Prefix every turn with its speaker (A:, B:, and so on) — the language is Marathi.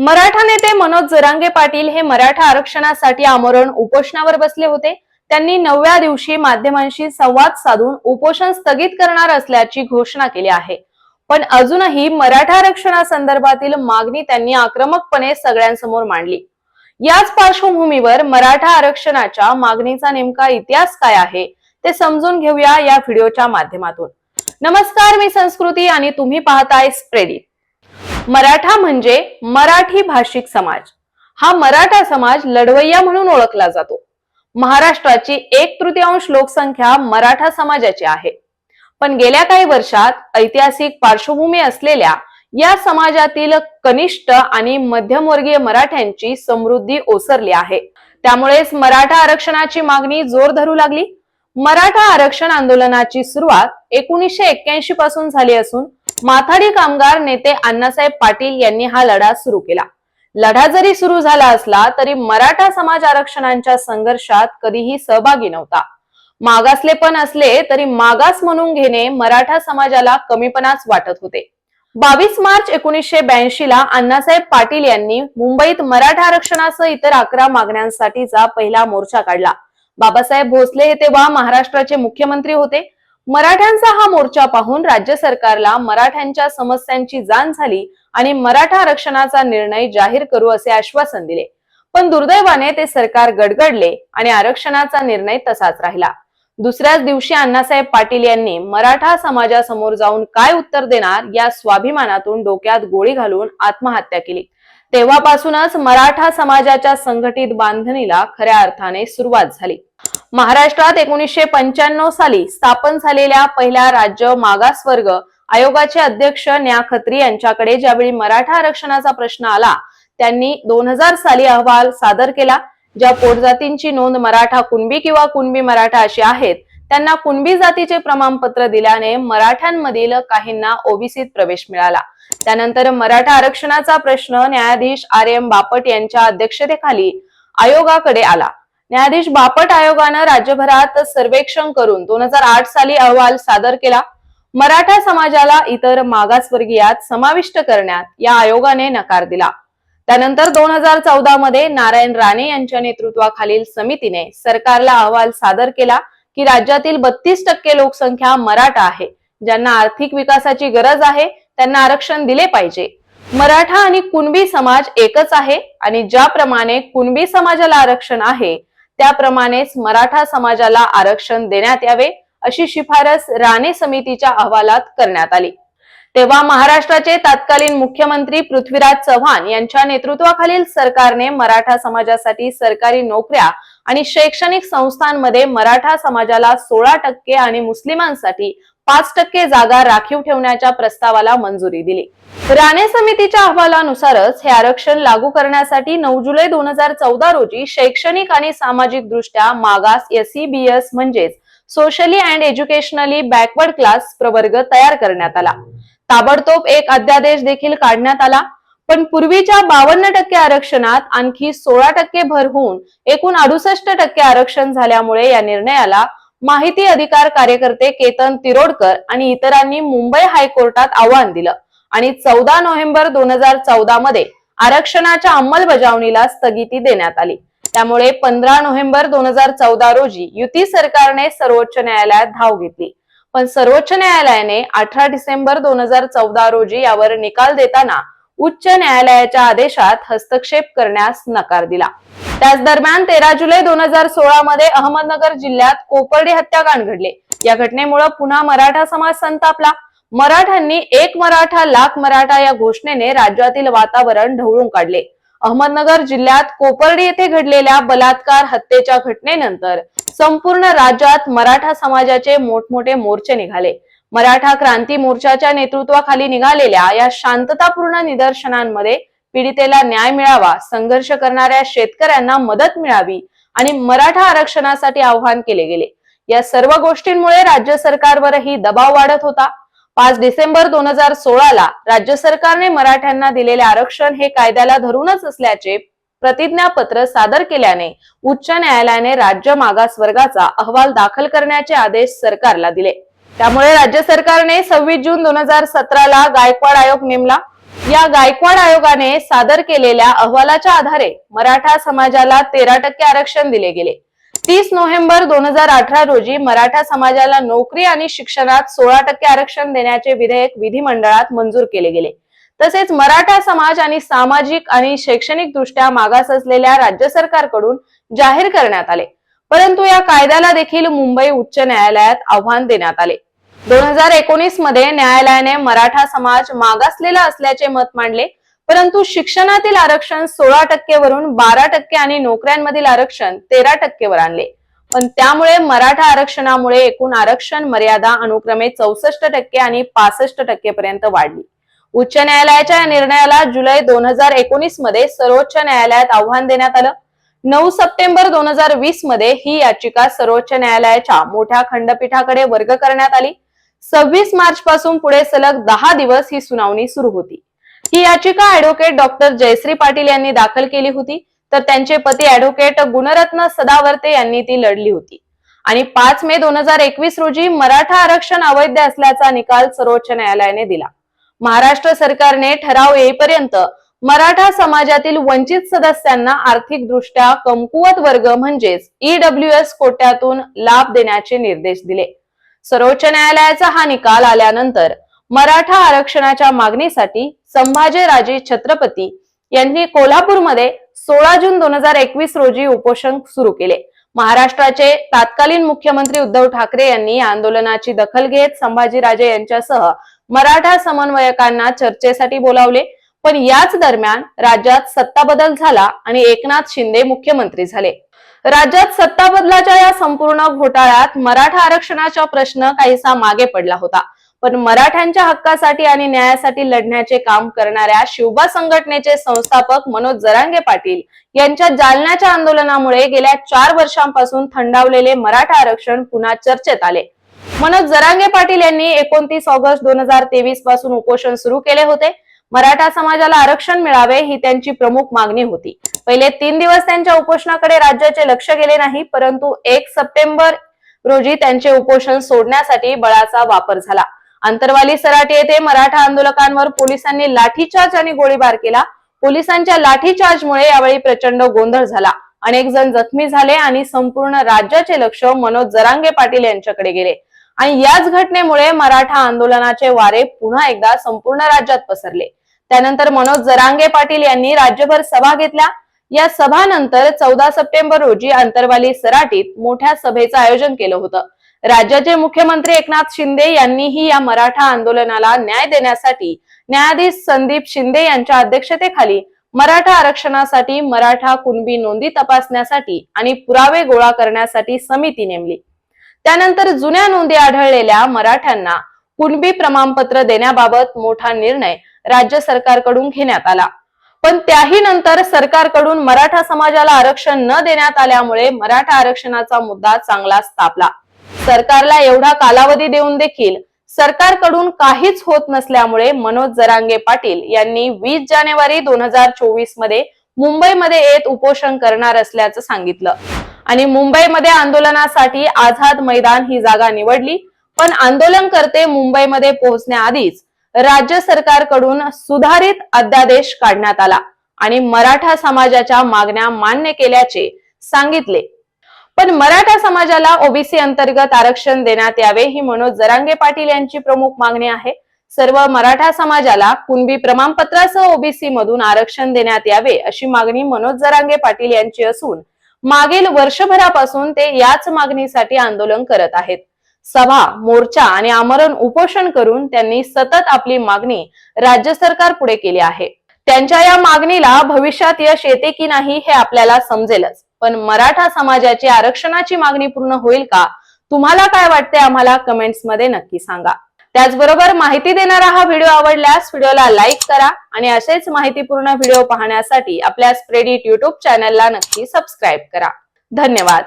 A: मराठा नेते मनोज जरांगे पाटील हे मराठा आरक्षणासाठी आमरण उपोषणावर बसले होते. त्यांनी नवव्या दिवशी माध्यमांशी संवाद साधून उपोषण स्थगित करणार असल्याची घोषणा केली आहे. पण अजूनही मराठा आरक्षणासंदर्भातील मागणी त्यांनी आक्रमकपणे सगळ्यांसमोर मांडली. याच पार्श्वभूमीवर मराठा आरक्षणाच्या मागणीचा नेमका इतिहास काय आहे ते समजून घेऊया या व्हिडिओच्या माध्यमातून. नमस्कार मी संस्कृती आणि तुम्ही पाहताय स्प्रेडिट मराठा म्हणजे मराठी भाषिक समाज. हा मराठा समाज लढवय्या म्हणून ओळखला जातो. महाराष्ट्राची एक तृतीयांश लोकसंख्या मराठा समाजाची आहे. पण गेल्या काही वर्षात ऐतिहासिक पार्श्वभूमी असलेल्या या समाजातील कनिष्ठ आणि मध्यमवर्गीय मराठ्यांची समृद्धी ओसरली आहे. त्यामुळेच मराठा आरक्षणाची मागणी जोर धरू लागली. मराठा आरक्षण आंदोलनाची सुरुवात एकोणीसशे एक्क्याऐंशी पासून झाली असून माथाडी कामगार नेते अण्णासाहेब पाटील यांनी हा लढा सुरू केला. लढा जरी सुरू झाला असला तरी मराठा समाज आरक्षणांच्या संघर्षात कधीही सहभागी नव्हता. मागासले पण असले तरी मागास म्हणून घेणे मराठा समाजाला कमीपणाच वाटत होते. बावीस मार्च एकोणीसशे ब्याऐंशी ला अण्णासाहेब पाटील यांनी मुंबईत मराठा आरक्षणासह इतर अकरा मागण्यांसाठीचा पहिला मोर्चा काढला. बाबासाहेब भोसले हे तेव्हा महाराष्ट्राचे मुख्यमंत्री होते. मराठ्यांचा हा मोर्चा पाहून राज्य सरकारला मराठ्यांच्या समस्यांची जाण झाली आणि मराठा आरक्षणाचा निर्णय जाहीर करू असे आश्वासन दिले. पण दुर्दैवाने ते सरकार गडगडले आणि आरक्षणाचा निर्णय तसाच राहिला. दुसऱ्याच दिवशी अण्णासाहेब पाटील यांनी मराठा समाजासमोर जाऊन काय उत्तर देणार या स्वाभिमानातून डोक्यात गोळी घालून आत्महत्या केली. तेव्हापासूनच मराठा समाजाच्या संघटित बांधणीला खऱ्या अर्थाने सुरुवात झाली. महाराष्ट्रात एकोणीसशे पंच्याण्णव साली स्थापन झालेल्या पहिल्या राज्य मागासवर्ग आयोगाचे अध्यक्ष न्या खत्री यांच्याकडे ज्यावेळी मराठा आरक्षणाचा प्रश्न आला त्यांनी दोन हजार साली अहवाल सादर केला ज्या पोटजातींची नोंद मराठा कुणबी किंवा कुणबी मराठा अशी आहेत त्यांना कुणबी जातीचे प्रमाणपत्र दिल्याने मराठ्यांमधील काहींना ओबीसीत प्रवेश मिळाला. त्यानंतर मराठा आरक्षणाचा प्रश्न न्यायाधीश आर एम बापट यांच्या अध्यक्षतेखाली आयोगाकडे आला. न्यायाधीश बापट आयोगानं राज्यभरात सर्वेक्षण करून दोन हजार आठ साली अहवाल सादर केला. मराठा समाजाला इतर मागासवर्गीयात समाविष्ट करण्यात या आयोगाने नकार दिला. त्यानंतर दोन हजार चौदा मध्ये नारायण राणे यांच्या नेतृत्वाखालील समितीने सरकारला अहवाल सादर केला की राज्यातील बत्तीस टक्के लोकसंख्या मराठा आहे. ज्यांना आर्थिक विकासाची गरज आहे त्यांना आरक्षण दिले पाहिजे. मराठा आणि कुणबी समाज एकच आहे आणि ज्याप्रमाणे कुणबी समाजाला आरक्षण आहे त्याप्रमाणेच मराठा समाजाला आरक्षण देण्यात यावे अशी शिफारस राणे समितीच्या अहवालात करण्यात आली. तेव्हा महाराष्ट्राचे तत्कालीन मुख्यमंत्री पृथ्वीराज चव्हाण यांच्या नेतृत्वाखालील सरकारने मराठा समाजासाठी सरकारी नोकऱ्या आणि शैक्षणिक संस्थांमध्ये मराठा समाजाला सोळा टक्के आणि मुस्लिमांसाठी पाच टक्के जागा राखीव ठेवण्याच्या प्रस्तावाला मंजुरी दिली. राणे समितीच्या अहवालानुसारच हे आरक्षण लागू करण्यासाठी नऊ जुलै दोन हजार चौदा रोजी शैक्षणिक आणि सामाजिक दृष्ट्या मागास एस म्हणजेच socially and educationally backward class प्रवर्ग तयार करण्यात आला. ताबडतोब एक अध्यादेश देखील काढण्यात आला पण पूर्वीच्या बावन्न टक्के आरक्षणात आणखी सोळा टक्के भर होऊन एकूण अडुसष्ट टक्के आरक्षण झाल्यामुळे या निर्णयाला माहिती अधिकार कार्यकर्ते केतन तिरोडकर आणि इतरांनी मुंबई हायकोर्टात आव्हान दिलं. आणि चौदा नोव्हेंबर दोन हजार चौदा मध्ये आरक्षणाच्या अंमलबजावणीला स्थगिती देण्यात आली. त्यामुळे पंधरा नोव्हेंबर दोन हजार चौदा रोजी युती सरकारने सर्वोच्च न्यायालयात धाव घेतली. पण सर्वोच्च न्यायालयाने अठरा डिसेंबर दोन हजार चौदा रोजी यावर निकाल देताना उच्च न्यायालयाच्या आदेशात हस्तक्षेप करण्यास नकार दिला. त्याच दरम्यान तेरा जुलै दोन हजार सोळा मध्ये अहमदनगर जिल्ह्यात कोपर्डी हत्याकांड घडले. या घटनेमुळे पुन्हा मराठा समाज संतापला. मराठ्यांनी एक मराठा लाख मराठा या घोषणेने राज्यातील वातावरण ढवळून काढले. अहमदनगर जिल्ह्यात कोपर्डी येथे घडलेल्या बलात्कार हत्येच्या घटनेनंतर संपूर्ण राज्यात मराठा समाजाचे मोठमोठे मोर्चे निघाले. मराठा क्रांती मोर्चाच्या नेतृत्वाखाली निघालेल्या या शांततापूर्ण निदर्शनांमध्ये पीडितेला न्याय मिळावा संघर्ष करणाऱ्या शेतकऱ्यांना मदत मिळावी आणि मराठा आरक्षणासाठी आवाहन केले गेले. या सर्व गोष्टींमुळे राज्य सरकारवरही दबाव वाढत होता. पाच डिसेंबर दोन हजार सोळाला राज्य सरकारने मराठ्यांना दिलेले आरक्षण हे कायद्याला धरूनच असल्याचे प्रतिज्ञापत्र सादर केल्याने उच्च न्यायालयाने राज्य मागास वर्गाचा अहवाल दाखल करण्याचे आदेश सरकारला दिले. त्यामुळे राज्य सरकारने सव्वीस जून दोन हजार सतराला गायकवाड आयोग नेमला. या गायकवाड आयोगाने सादर केलेल्या अहवालाच्या आधारे मराठा समाजाला तेरा टक्के आरक्षण दिले गेले. तीस नोव्हेंबर दोन हजार अठरा रोजी मराठा समाजाला नोकरी आणि शिक्षणात सोळा टक्के आरक्षण देण्याचे विधेयक विधिमंडळात मंजूर केले गेले. तसेच मराठा समाज आणि सामाजिक आणि शैक्षणिक दृष्ट्या मागास असलेल्या राज्य सरकारकडून जाहीर करण्यात आले. परंतु या कायद्याला देखील मुंबई उच्च न्यायालयात आव्हान देण्यात आले. दोन हजार एकोणीसमध्ये न्यायालयाने मराठा समाज मागासलेला असल्याचे मत मांडले. परंतु शिक्षणातील आरक्षण सोळा टक्केवरून बारा टक्के आणि नोकऱ्यांमधील आरक्षण तेरा टक्केवर आणले. पण त्यामुळे मराठा आरक्षणामुळे एकूण आरक्षण मर्यादा अनुक्रमे चौसष्ट टक्के आणि पासष्ट टक्केपर्यंत वाढली. उच्च न्यायालयाच्या या निर्णयाला जुलै दोन हजार एकोणीसमध्ये सर्वोच्च न्यायालयात आव्हान देण्यात आलं. नऊ सप्टेंबर दोन हजार वीसमध्ये ही याचिका सर्वोच्च न्यायालयाच्या मोठ्या खंडपीठाकडे वर्ग करण्यात आली. सव्वीस मार्च पासून पुढे सलग दहा दिवस ही सुनावणी सुरू होती. ही याचिका ऍडव्होकेट डॉक्टर जयश्री पाटील यांनी दाखल केली होती. तर त्यांचे पती ऍडव्होकेट गुणरत्न सदावर्ते यांनी ती लढली होती. आणि पाच मे दोन हजार एकवीस रोजी मराठा आरक्षण अवैध असल्याचा निकाल सर्वोच्च न्यायालयाने दिला. महाराष्ट्र सरकारने ठराव येईपर्यंत मराठा समाजातील वंचित सदस्यांना आर्थिकदृष्ट्या कमकुवत वर्ग म्हणजेच ईडब्ल्यू एस कोट्यातून लाभ देण्याचे निर्देश दिले. सर्वोच्च न्यायालयाचा हा निकाल आल्यानंतर मराठा आरक्षणाच्या मागणीसाठी संभाजीराजे छत्रपती यांनी कोल्हापूरमध्ये सोळा जून दोन हजार एकवीस रोजी उपोषण सुरू केले. महाराष्ट्राचे तत्कालीन मुख्यमंत्री उद्धव ठाकरे यांनी या आंदोलनाची दखल घेत संभाजीराजे यांच्यासह मराठा समन्वयकांना चर्चेसाठी बोलावले. पण याच दरम्यान राज्यात सत्ता बदल झाला आणि एकनाथ शिंदे मुख्यमंत्री झाले. राज्यात सत्ता बदलाच्या या संपूर्ण घोटाळ्यात मराठा आरक्षणाचा प्रश्न काहीसा मागे पडला होता. पण मराठ्यांच्या हक्कासाठी आणि न्यायासाठी लढण्याचे काम करणाऱ्या शिवबा संघटनेचे संस्थापक मनोज जरांगे पाटील यांच्या जालन्याच्या आंदोलनामुळे गेल्या चार वर्षांपासून थंडावलेले मराठा आरक्षण पुन्हा चर्चेत आले. मनोज जरांगे पाटील यांनी एकोणतीस ऑगस्ट दोन हजार तेवीसपासून उपोषण सुरू केले होते. मराठा समाजाला आरक्षण मिळावे ही त्यांची प्रमुख मागणी होती. पहिले तीन दिवस त्यांच्या उपोषणाकडे राज्याचे लक्ष गेले नाही परंतु एक सप्टेंबर रोजी त्यांचे उपोषण सोडण्यासाठी बळाचा वापर झाला. अंतरवाली सराटी येथे मराठा आंदोलकांवर पोलिसांनी लाठीचार्ज आणि गोळीबार केला. पोलिसांच्या लाठीचार्जमुळे यावेळी प्रचंड गोंधळ झाला. अनेक जण जखमी झाले आणि संपूर्ण राज्याचे लक्ष मनोज जरांगे पाटील यांच्याकडे गेले. आणि याच घटनेमुळे मराठा आंदोलनाचे वारे पुन्हा एकदा संपूर्ण राज्यात पसरले. त्यानंतर मनोज जरांगे पाटील यांनी राज्यभर सभा घेतल्या. या सभानंतर चौदा सप्टेंबर रोजी अंतरवाली सराटीत मोठ्या सभेचं आयोजन केलं होतं. राज्याचे मुख्यमंत्री एकनाथ शिंदे यांनीही या मराठा आंदोलनाला न्याय देण्यासाठी न्यायाधीश संदीप शिंदे यांच्या अध्यक्षतेखाली मराठा आरक्षणासाठी मराठा कुणबी नोंदी तपासण्यासाठी आणि पुरावे गोळा करण्यासाठी समिती नेमली. त्यानंतर जुन्या नोंदी आढळलेल्या मराठ्यांना कुणबी प्रमाणपत्र देण्याबाबत मोठा निर्णय राज्य सरकारकडून घेण्यात आला. पण त्याही नंतर सरकारकडून मराठा समाजाला आरक्षण न देण्यात आल्यामुळे मराठा आरक्षणाचा मुद्दा चांगलाच तापला सरकारला एवढा कालावधी देऊन देखील सरकारकडून काहीच होत नसल्यामुळे मनोज जरांगे पाटील यांनी वीस जानेवारी दोन हजार चोवीसमध्ये मुंबईमध्ये येत उपोषण करणार असल्याचं सांगितलं. आणि मुंबईमध्ये आंदोलनासाठी आझाद मैदान ही जागा निवडली. पण आंदोलनकर्ते मुंबईमध्ये पोहोचण्याआधीच राज्य सरकारकडून सुधारित अध्यादेश काढण्यात आला आणि मराठा समाजाच्या मागण्या मान्य केल्याचे सांगितले. पण मराठा समाजाला ओबीसी अंतर्गत आरक्षण देण्यात यावे ही मनोज जरांगे पाटील यांची प्रमुख मागणी आहे. सर्व मराठा समाजाला कुणबी प्रमाणपत्रासह ओबीसी मधून आरक्षण देण्यात यावे अशी मागणी मनोज जरांगे पाटील यांची असून मागील वर्षभरापासून ते याच मागणीसाठी आंदोलन करत आहेत. सभा मोर्चा आणि आमरण उपोषण करून त्यांनी सतत आपली मागणी राज्य सरकार पुढे केली आहे. त्यांच्या या मागणीला भविष्यात यश येते की नाही हे आपल्याला समजेलच. पण मराठा समाजाची आरक्षणाची मागणी पूर्ण होईल का? तुम्हाला काय वाटते आम्हाला कमेंट्समध्ये नक्की सांगा. त्याचबरोबर माहिती देणारा हा व्हिडिओ आवडल्यास व्हिडिओला लाईक करा आणि असेच माहितीपूर्ण व्हिडिओ पाहण्यासाठी आपल्या स्प्रेडिट युट्यूब चॅनलला नक्की सबस्क्राईब करा. धन्यवाद.